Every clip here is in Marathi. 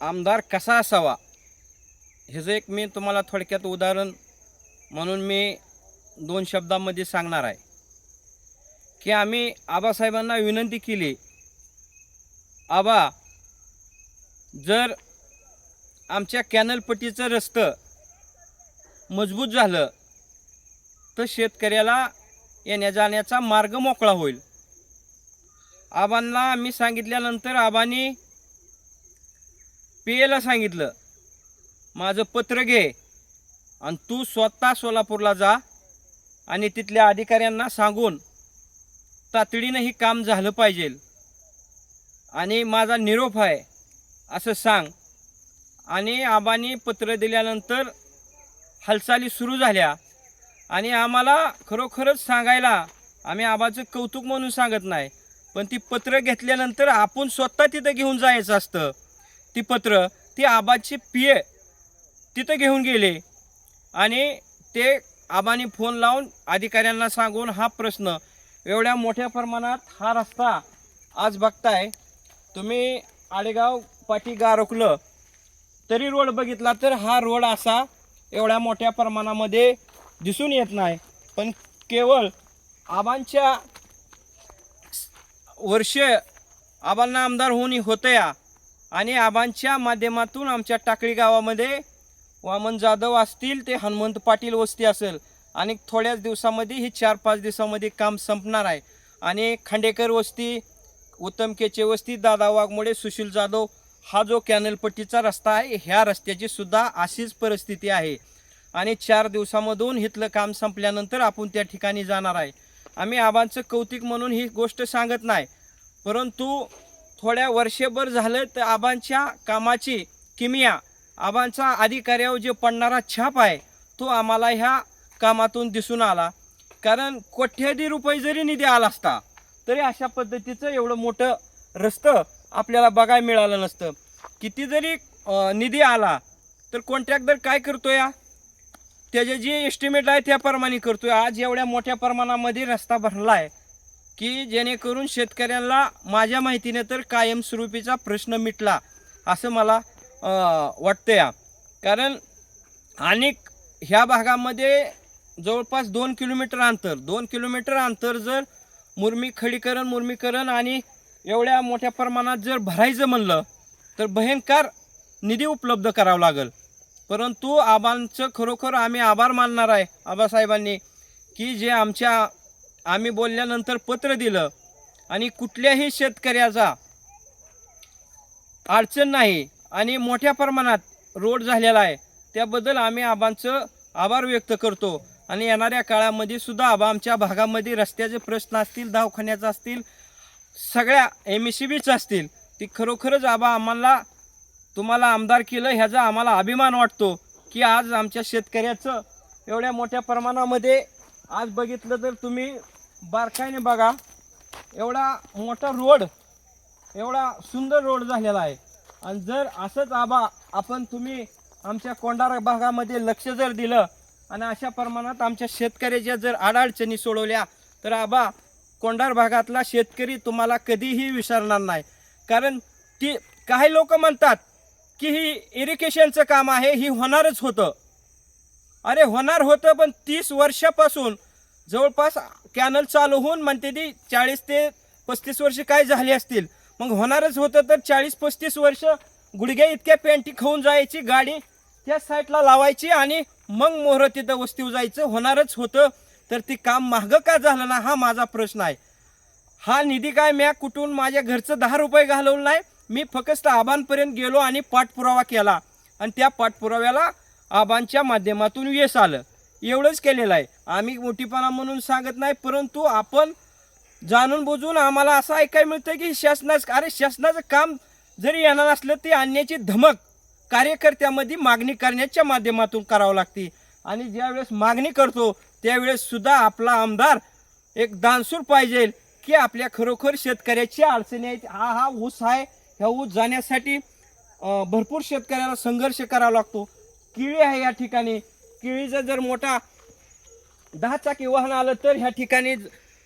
आमदार कसा असावा? ह्याचं एक मी तुम्हाला थोडक्यात उदाहरण म्हणून मी दोन शब्दामध्ये सांगणार आहे. की आम्ही आबासाहेबांना विनंती केली आबा जर आमच्या कॅनलपट्टीचं रस्तं मजबूत झालं तर शेतकऱ्याला येण्या जाण्याचा मार्ग मोकळा होईल. आबांना आम्ही सांगितल्यानंतर आबांनी पेयला सांगितलं. माझं पत्र घे आणि तू स्वतः सोलापूरला जा आणि तिथल्या अधिकाऱ्यांना सांगून तातडीनं ही काम झालं पाहिजे आणि माझा निरोप आहे असं सांग. आणि आबांनी पत्र दिल्यानंतर हालचाली सुरू झाल्या आणि आम्हाला खरोखरच सांगायला आम्ही आबाचं कौतुक म्हणून सांगत नाही पण ती पत्र घेतल्यानंतर आपण स्वतः तिथं घेऊन जायचं असतं. ती पत्र ती आबाची पिये तिथं घेऊन गेले. आणि ते आबाने फोन लावून अधिकाऱ्यांना सांगून हा प्रश्न एवढ्या मोठ्या प्रमाणात हा रस्ता आज बघताय तुम्ही आडेगाव पाठी गारकलं तरी रोड बघितला तर हा रोड असा एवढ्या मोठ्या प्रमाणामध्ये दिसून येत नाही. पण केवळ आबांच्या वर्ष आबांना आमदार होऊन होतं या आणि आबांच्या माध्यमातून आमच्या टाकळी गावामध्ये वामन जाधव असतील ते हनुमंत पाटील वस्ती असेल. आणि थोड्याच दिवसामध्ये ही चार पाच दिवसामध्ये काम संपणार आहे. आणि खांडेकर वस्ती उत्तम केचे वस्ती दादा वाघमोडे सुशील जाधव हा जो कॅनलपट्टीचा रस्ता आहे ह्या रस्त्याची सुद्धा अशीच परिस्थिती आहे. आणि चार दिवसामधून इथलं काम संपल्यानंतर आपण त्या ठिकाणी जाणार आहे. आम्ही आबांचं कौतिक म्हणून ही गोष्ट सांगत नाही. परंतु थोड्या वर्षभर झालं तर आबांच्या कामाची किमिया आबांचा अधिकाऱ्यावर जे पडणारा छाप आहे तो आम्हाला ह्या कामातून दिसून आला. कारण कोट्याधी रुपये जरी निधी आला असता तरी अशा पद्धतीचं एवढं मोठं रस्तं आपल्याला बघायला मिळालं नसतं. किती जरी निधी आला तर कॉन्ट्रॅक्टर काय करतो या त्याचे जे एस्टिमेट आहे त्याप्रमाणे आहे आज एवढ्या मोठ्या प्रमाणामध्ये रस्ता भरला आहे की जेणेकरून शेतकऱ्यांना माझ्या माहितीने तर कायमस्वरूपीचा प्रश्न मिटला असं मला वाटतं या कारण अनेक ह्या भागामध्ये जवळपास दोन किलोमीटर अंतर दोन किलोमीटर अंतर जर मुरमी खडीकरण मुरमीकरण आणि एवढ्या मोठ्या प्रमाणात जर भरायचं म्हणलं तर भयंकर निधी उपलब्ध करावं लागेल. परंतु आबांचं खरोखर आम्ही आभार मानणार आहे आबासाहेबांनी की जे आमच्या आम्ही बोलल्यानंतर पत्र दिलं आणि कुठल्याही शेतकऱ्याचा अडचण नाही आणि मोठ्या प्रमाणात रोड झालेला आहे. त्याबद्दल आम्ही आबांचं आभार व्यक्त करतो आणि येणाऱ्या काळामध्ये सुद्धा आबा आमच्या भागामध्ये रस्त्याचे प्रश्न असतील दवाखान्याचे असतील सगळ्या एम एस सी बीच असतील ती खरोखरच आबा आम्हाला तुम्हाला आमदार केलं ह्याचा आम्हाला अभिमान वाटतो की आज आमच्या शेतकऱ्याचं एवढ्या मोठ्या प्रमाणामध्ये आज बघितलं तर तुम्ही बारकाईने बघा एवढा मोठा रोड एवढा सुंदर रोड झालेला आहे. आणि जर असंच आबा आपण तुम्ही आमच्या कोंडारा भागामध्ये लक्ष जर दिलं आणि अशा प्रमाणात आमच्या शेतकऱ्याच्या जर अडचणी सोडवल्या तर आबा कोंडार भागातला शेतकरी तुम्हाला कधीही विसरणार नाही. कारण ती काही लोक म्हणतात की ही इरिगेशनचं काम आहे ही होणारच होतं. अरे होणार होतं पण तीस वर्षापासून जवळपास कॅनल चालू होऊन म्हणते ती चाळीस ते पस्तीस वर्ष काय झाली असतील. मग होणारच होतं तर चाळीस पस्तीस वर्ष गुडघ्या इतक्या पेंटी खाऊन जायची गाडी त्या साईडला लावायची आणि मग मोहर तिथं वस्तीवर जायचं. होणारच होतं. तर ती काम मागं का झालं ना हा माझा प्रश्न आहे. हा निधी काय म्या कुठून माझ्या घरचं दहा रुपये घालवलं नाही. मी फक्त आबांपर्यंत गेलो आणि पाठपुरावा केला. आणि त्या पाठपुराव्याला आबांच्या माध्यमातून यश आलं. एवढंच केलेलं आहे. आम्ही मोठीपणा म्हणून सांगत नाही परंतु आपण जाणून बुजून आम्हाला असं ऐकायला मिळतं की शासनाचं अरे शासनाचं काम जरी येणार असलं ते आणण्याची धमक कार्यकर्त्यामध्ये मागणी करण्याच्या माध्यमातून करावं लागते. आणि ज्यावेळेस मागणी करतो त्यावेळेस सुद्धा आपला आमदार एक दानसूर पाहिजे की आपल्या खरोखर शेतकऱ्याची अडचणी आहेत. हा हा ऊस आहे ह्या ऊस जाण्यासाठी भरपूर शेतकऱ्याला संघर्ष करावा लागतो. किळी आहे या ठिकाणी केळीचा जर मोठा दहा चाकी वाहन आलं तर ह्या ठिकाणी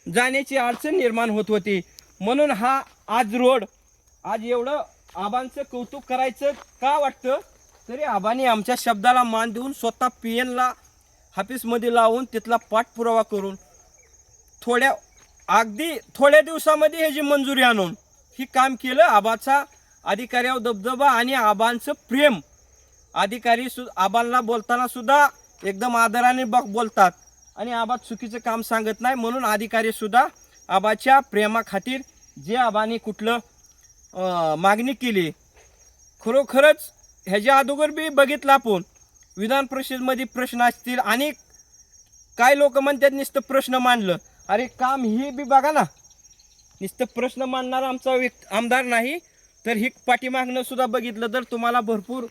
जाण्याची अडचण निर्माण होत होती. म्हणून हा आज रोड आज एवढं आबांचं कौतुक करायचं का वाटतं? तरी आबाने आमच्या शब्दाला मान देऊन स्वतः पी एनला ऑफिसमध्ये लावून तिथला पाठपुरावा करून थोड्या अगदी थोड्या दिवसामध्ये ह्याची मंजुरी आणून ही काम केलं. आबाचा अधिकाऱ्यावर दबदबा आणि आबांचं प्रेम. अधिकारी सु आबांना बोलताना सुद्धा एकदम आदराने बघ बोलतात. आणि आबा चुकीचं काम सांगत नाही म्हणून अधिकारी सुद्धा आबाच्या प्रेमाखातीर जे आबाने कुठलं मागणी केली. खरोखरच ह्याच्या अगोदर बी बघितलं आपण. विधान परिषदमध्ये प्रश्न असतील आणि काय लोक म्हणतात नुसतं प्रश्न मांडलं. अरे काम ही बी बघा ना. नुसतं प्रश्न मांडणारा आमचा व्यक् आमदार नाही तर ही पाठीमागणं सुद्धा बघितलं तर तुम्हाला भरपूर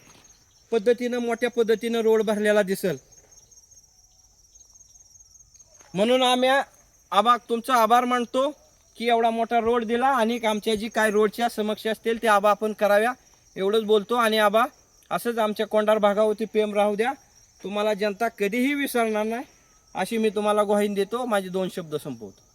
पद्धतीनं मोठ्या पद्धतीनं रोड भरलेला दिसल. म्हणून आम्ही आबा तुमचा आभार मानतो की एवढा मोठा रोड दिला आणि आमच्या जी काय रोडच्या समस्या असतील ते आबा आपण कराव्या. एवढंच बोलतो आणि आबा असंच आमच्या कोंडार भागावरती प्रेम राहू द्या. तुम्हाला जनता कधीही विसरणार नाही. अशी मी तुम्हाला ग्वाही देतो. माझे दोन शब्द संपवतो.